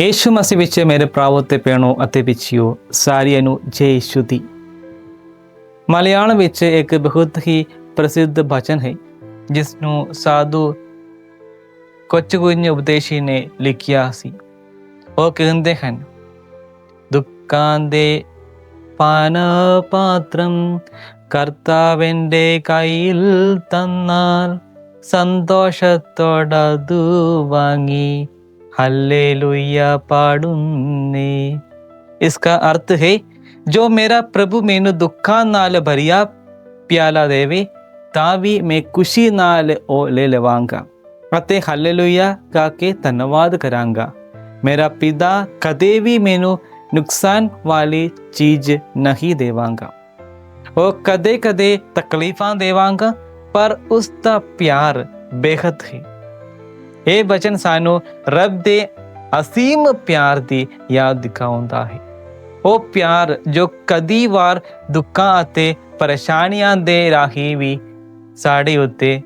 ਯੇਸ਼ੂ ਮਸੀਹ ਵਿੱਚ ਮੇਰੇ ਭਰਾਵੋ ਤੇ ਭੈਣੋ ਅਤੇ ਪਿੱਛਿਓ ਸਾਰਿਆਂ ਨੂੰ ਜੈ ਯੇਸ਼ੂ ਦੀ ਮਲਿਆਲਮ ਵਿੱਚ ਇੱਕ ਬਹੁਤ ਹੀ ਪ੍ਰਸਿੱਧ ਬਚਨ ਹੈ ਜਿਸ ਨੂੰ ਸਾਧੂ ਕੋਚਗੁੰਜ ਉਪਦੇਸ਼ੀ ਨੇ ਲਿਖਿਆ ਸੀ ਉਹ ਕਹਿੰਦੇ ਹਨ ദുഃഖാൻ ദേ പാനപാത്രം കർത്താവിൻ്റെ കയ്യിൽ തന്നാൽ സന്തോഷത്തോടതു വാങ്ങി ഹല്ലേലൂയ പാടുന്നേ इसका अर्थ है ਜੋ ਮੇਰਾ ਪ੍ਰਭੂ ਮੈਨੂੰ ਦੁੱਖਾਂ ਨਾਲ ਭਰਿਆ ਪਿਆਲਾ ਦੇਵੇ ਤਾਂ ਵੀ ਮੈਂ ਖੁਸ਼ੀ ਨਾਲ ਉਹ ਲੈ ਲਵਾਂਗਾ ਅਤੇ ਹਾਲੇਲੂਇਆ ਗਾ ਕੇ ਧੰਨਵਾਦ ਕਰਾਂਗਾ ਮੇਰਾ ਪਿਤਾ ਕਦੇ ਵੀ ਮੈਨੂੰ ਨੁਕਸਾਨ ਵਾਲੀ ਚੀਜ਼ ਨਹੀਂ ਦੇਵਾਂਗਾ ਉਹ ਕਦੇ ਕਦੇ ਤਕਲੀਫਾਂ ਦੇਵਾਂਗਾ ਪਰ ਉਸ ਦਾ ਪਿਆਰ ਬੇਹੱਦ ਹੈ ਇਹ ਬਚਨ ਸਾਨੂੰ, ਰੱਬ ਦੇ ਅਸੀਮ ਪਿਆਰ ਦੀ ਯਾਦ ਦਿਖਾਉਂਦਾ ਹੈ। ਉਹ ਪਿਆਰ ਜੋ ਕਦੀ ਵਾਰ ਦੁੱਖਾਂ ਅਤੇ ਪਰੇਸ਼ਾਨੀਆਂ ਦੇ ਰਾਹੀਂ ਵੀ ਸਾਡੇ ਉੱਤੇ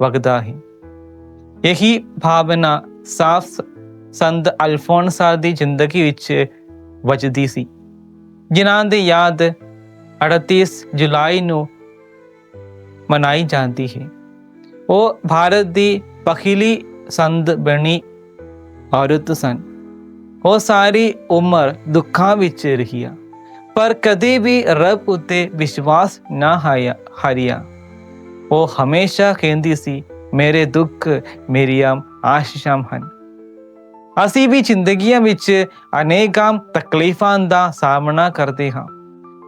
ਵਗਦਾ ਹੈ। ਇਹੀ ਭਾਵਨਾ ਸਾਫ਼ ਸੰਤ ਅਲਫੋਨਸਾ ਦੀ ਜ਼ਿੰਦਗੀ ਵਿੱਚ ਵਜਦੀ ਸੀ। ਜਿਨ੍ਹਾਂ ਦੀ ਯਾਦ 38 ਜੁਲਾਈ ਨੂੰ ਮਨਾਈ ਜਾਂਦੀ ਹੈ। ਉਹ ਭਾਰਤ ਦੀ ਪਖੀਲੀ ਸੰਦ ਬਣੀ ਔਰਤ ਸਨ ਉਹ ਸਾਰੀ ਉਮਰ ਦੁੱਖਾਂ ਵਿੱਚ ਰਹੀਆ ਪਰ ਕਦੇ ਵੀ ਰੱਬ ਉਤੇ ਵਿਸ਼ਵਾਸ ਨਾ ਹਾਰਿਆ ਉਹ ਹਮੇਸ਼ਾ ਕਹਿੰਦੀ ਸੀ ਮੇਰੇ ਦੁੱਖ ਮੇਰੀਆਂ ਆਸ਼ੀਸ਼ਾਂ ਹਨ ਅਸੀਂ ਵੀ ਜ਼ਿੰਦਗੀਆਂ ਵਿੱਚ ਅਨੇਕਾਂ ਤਕਲੀਫਾਂ ਦਾ ਸਾਹਮਣਾ ਕਰਦੇ ਹਾਂ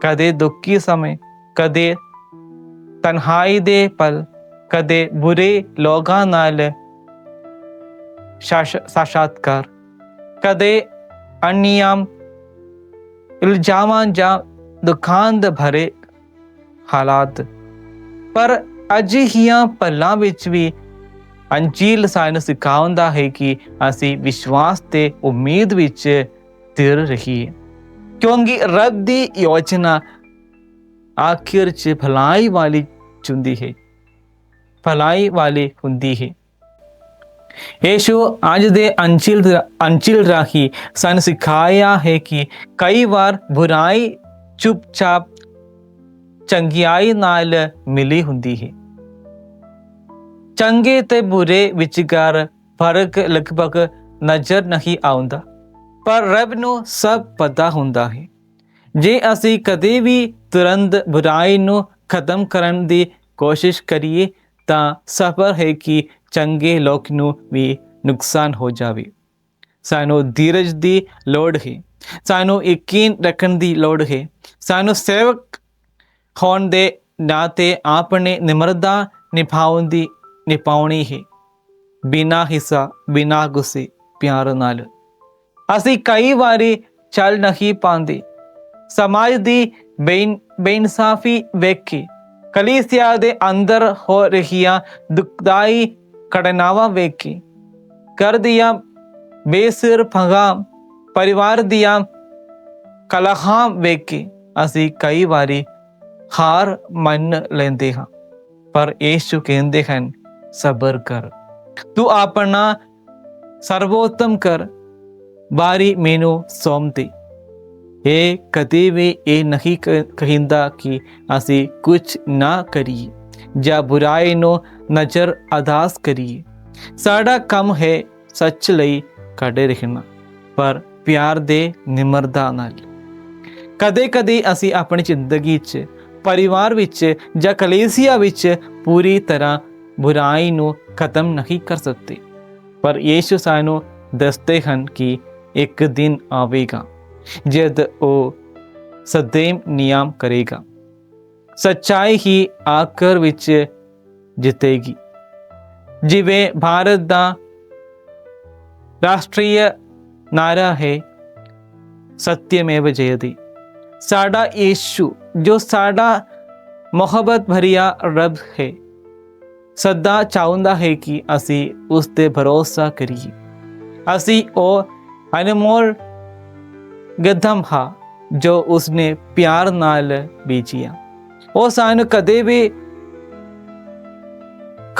ਕਦੇ ਦੁੱਖੀ ਸਮੇਂ ਕਦੇ ਤਨਹਾਈ ਦੇ ਪਲ ਕਦੇ ਬੁਰੇ ਲੋਕਾਂ ਨਾਲ ਸਾਸ਼- ਸਾਸ਼ਾਤਕਾਰ ਕਦੇ ਅਨਿਯਮ ਇਲਜ਼ਾਮਾਂ ਜਾਂ ਦੁਖਾਂਤ ਭਰੇ ਹਾਲਾਤ ਪਰ ਅਜਿਹੀਆਂ ਪਲਾਂ ਵਿੱਚ ਵੀ ਅੰਜੀਲ ਸਾਨੂੰ ਸਿਖਾਉਂਦਾ ਹੈ ਕਿ ਅਸੀਂ ਵਿਸ਼ਵਾਸ ਤੇ ਉਮੀਦ ਵਿੱਚ ਸਥਿਰ ਰਹੀਏ ਕਿਉਂਕਿ ਰੱਬ ਦੀ ਯੋਜਨਾ ਆਖਿਰ 'ਚ ਭਲਾਈ ਵਾਲੀ ਚੁੰਦੀ ਹੈ ਭਲਾਈ ਵਾਲੀ ਹੁੰਦੀ ਹੈ ਯੇਸ਼ੂ ਅੱਜ ਦੇ ਅੰਚਿਲ ਅੰਚਿਲ ਰਾਹੀ ਸਾਨੂੰ ਸਿਖਾਇਆ ਹੈ ਕਿ ਕਈ ਵਾਰ ਬੁਰਾਈ ਚੁੱਪਚਾਪ ਚੰਗਿਆਈ ਨਾਲ ਮਿਲੀ ਹੁੰਦੀ ਹੈ ਚੰਗੇ ਤੇ ਬੁਰੇ ਵਿਚਕਾਰ ਫ਼ਰਕ ਲਗਭਗ ਨਜ਼ਰ ਨਹੀਂ ਆਉਂਦਾ ਪਰ ਰੱਬ ਨੂੰ ਸਭ ਪਤਾ ਹੁੰਦਾ ਹੈ ਜੇ ਅਸੀਂ ਕਦੇ ਵੀ ਤੁਰੰਤ ਬੁਰਾਈ ਨੂੰ ਖਤਮ ਕਰਨ ਦੀ ਕੋਸ਼ਿਸ਼ ਕਰੀਏ ਤਾਂ ਸਫਰ ਹੈ ਕਿ ਚੰਗੇ ਲੋਕ ਨੂੰ ਵੀ ਨੁਕਸਾਨ ਹੋ ਜਾਵੇ। ਸਾਨੂੰ ਧੀਰਜ ਦੀ ਲੋੜ ਹੈ। ਸਾਨੂੰ ਯਕੀਨ ਰੱਖਣ ਦੀ ਲੋੜ ਹੈ। ਸਾਨੂੰ ਸੇਵਕ ਹੋਣ ਦੇ ਨਾਤੇ ਆਪਣੇ ਨਿਮਰਤਾ ਨਿਭਾਉਣ ਦੀ ਨਿਭਾਉਣੀ ਹੈ। ਬਿਨਾ ਹਿੱਸਾ, ਬਿਨਾ ਗੁੱਸੇ, ਪਿਆਰ ਨਾਲ। ਅਸੀਂ ਕਈ ਵਾਰੀ ਚੱਲ ਨਹੀਂ ਪਾਉਂਦੇ। ਸਮਾਜ ਦੀ ਬੇਇਨ ਬੇਇਨਸਾਫੀ ਵੇਖ ਕੇ ਕਲੀਸਿਆ ਦੇ ਅੰਦਰ ਹੋ ਰਹੀਆਂ ਦੁਖਦਾਈ ਘਟਨਾਵਾਂ ਵੇਖ। ਕਰ ਦੀਆਂ ਬੇਸਿਰ ਭੰਗਾਂ ਪਰਿਵਾਰ ਦੀਆਂ ਕਲਹਾਂ ਵੇਖ। ਅਸੀਂ ਕਈ ਵਾਰੀ ਹਾਰ ਮੰਨ ਲੈਂਦੇ ਹਾਂ, ਪਰ ਯੇਸ਼ੂ ਕਹਿੰਦੇ ਹਨ, ਸਬਰ ਕਰ। ਤੂੰ ਆਪਣਾ ਸਰਵੋਤਮ ਕਰ। ਬਾਰੀ ਮੈਨੂੰ ਸੌਂਪ ਦੇ। ਇਹ ਕਦੇ ਵੀ ਇਹ ਨਹੀਂ ਕ- ਕਹਿੰਦਾ ਕਿ ਅਸੀਂ ਕੁਝ ਨਾ ਕਰੀਏ। ਜਾਂ ਬੁਰਾਈ ਨੂੰ ਨਜ਼ਰ ਅਦਾਸ ਕਰੀਏ। ਸਾਡਾ ਕੰਮ ਹੈ ਸੱਚ ਲਈ ਖੜੇ ਰਹਿਣਾ, ਪਰ ਪਿਆਰ ਦੇ ਨਿਮਰਤਾ ਨਾਲ। ਕਦੇ ਕਦੇ ਅਸੀਂ ਆਪਣੀ ਜ਼ਿੰਦਗੀ 'ਚ, ਪਰਿਵਾਰ ਵਿੱਚ ਜਾਂ ਕਲੇਸੀਆ ਵਿੱਚ ਪੂਰੀ ਤਰ੍ਹਾਂ ਬੁਰਾਈ ਨੂੰ ਖਤਮ ਨਹੀਂ ਕਰ ਸਕਦੇ। ਪਰ ਯੀਸ਼ੂ ਸਾਨੂੰ ਦੱਸਦੇ ਹਨ ਕਿ ਇੱਕ ਦਿਨ ਆਵੇਗਾ, ਜਦ ਉਹ ਸਦੇਮ ਨਿਯਮ ਕਰੇਗਾ। ਸੱਚਾਈ ਹੀ ਆਖਰ ਵਿੱਚ ਜਿੱਤੇਗੀ। ਜਿਵੇਂ ਭਾਰਤ ਦਾ ਰਾਸ਼ਟਰੀ ਨਾਰਾ ਹੈ ਸਤਿਅਮੇਵ ਜਯਤੇ। ਸਾਡਾ ਯੀਸ਼ੂ ਜੋ ਸਾਡਾ ਮੁਹੱਬਤ ਭਰਿਆ ਰੱਬ ਹੈ, ਸਦਾ ਚਾਹੁੰਦਾ ਹੈ ਕਿ ਅਸੀਂ ਉਸ ਤੇ ਭਰੋਸਾ ਕਰੀਏ। ਅਸੀਂ ਉਹ ਅਨਮੋਲ ਗਦਮ ਹਾਂ, ਜੋ ਉਸਨੇ ਪਿਆਰ ਨਾਲ ਬੀਜਿਆ। ਉਹ ਸਾਨੂੰ ਕਦੇ ਵੀ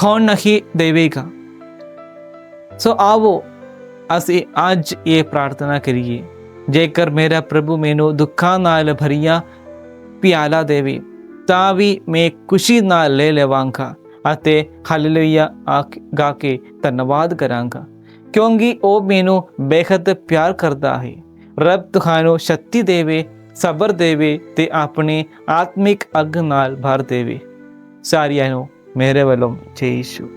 ਖੋਣ ਨਹੀਂ ਦੇਵੇਗਾ ਸੋ ਆਵੋ ਅਸੀਂ ਅੱਜ ਇਹ ਪ੍ਰਾਰਥਨਾ ਕਰੀਏ ਜੇਕਰ ਮੇਰਾ ਪ੍ਰਭੂ ਮੈਨੂੰ ਦੁੱਖਾਂ ਨਾਲ ਭਰੀਆਂ ਪਿਆਲਾ ਦੇਵੇ ਤਾਂ ਵੀ ਮੈਂ ਖੁਸ਼ੀ ਨਾਲ ਲੈ ਲਵਾਂਗਾ ਅਤੇ ਹਾਲੇਲੂਇਆ ਆਖ- ਗਾ ਕੇ ਧੰਨਵਾਦ ਕਰਾਂਗਾ ਕਿਉਂਕਿ ਉਹ ਮੈਨੂੰ ਬੇਖਤ ਪਿਆਰ ਕਰਦਾ ਹੈ ਰੱਬ ਤੁਹਾਨੂੰ ਸ਼ਕਤੀ ਦੇਵੇ ਸਬਰ ਦੇਵੇ ਤੇ ਆਪਣੇ ਆਤਮਿਕ ਅੱਗ ਨਾਲ ਭਰ ਦੇਵੇ ਸਾਰਿਆਂ ਨੂੰ ਮੇਰੇ ਵੱਲੋਂ ਜੈ ਯਿਸੂ